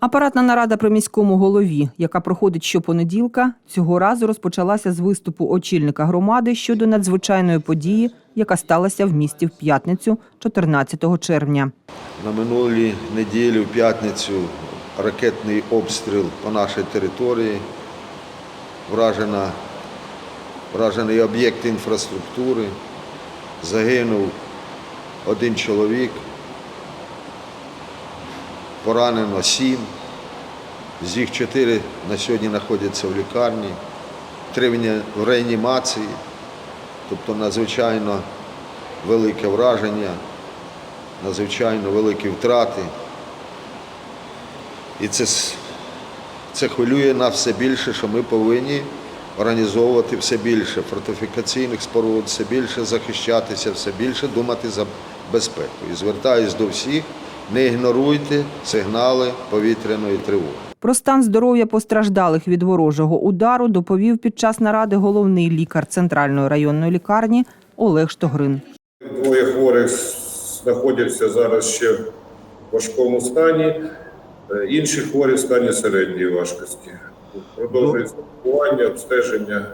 Апаратна нарада при міському голові, яка проходить щопонеділка, цього разу розпочалася з виступу очільника громади щодо надзвичайної події, яка сталася в місті в п'ятницю, 14 червня. На минулій неділі в п'ятницю ракетний обстріл по нашій території. Вражена, вражений об'єкт інфраструктури. Загинув один чоловік. Поранено сім. З їх чотири на сьогодні знаходяться в лікарні, три в реанімації. Тобто надзвичайно велике враження надзвичайно великі втрати. І це, це хвилює нас все більше, що ми повинні організовувати все більше фортифікаційних споруд, все більше захищатися, все більше думати за безпеку. І звертаюсь до всіх, не ігноруйте сигнали повітряної тривоги. Про стан здоров'я постраждалих від ворожого удару доповів під час наради головний лікар центральної районної лікарні Олег Штогрин. Двоє хворих знаходяться зараз ще в важкому стані, е, інші хворі в стані середньої важкості. Продовжується лікування, обстеження.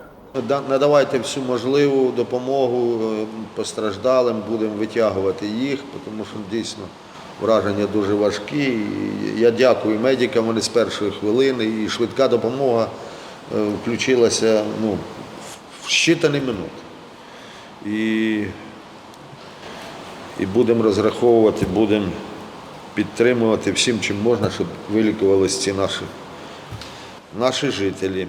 Да- Надавайте всю можливу допомогу е, постраждалим, будемо витягувати їх, тому що дійсно враження дуже важкі. Я дякую медикам, вони з першої хвилини, і швидка допомога е, включилася ну, в щитані минути. І, будемо розраховувати, будемо підтримувати всім, чим можна, щоб вилікувалися ці наші, наші жителі.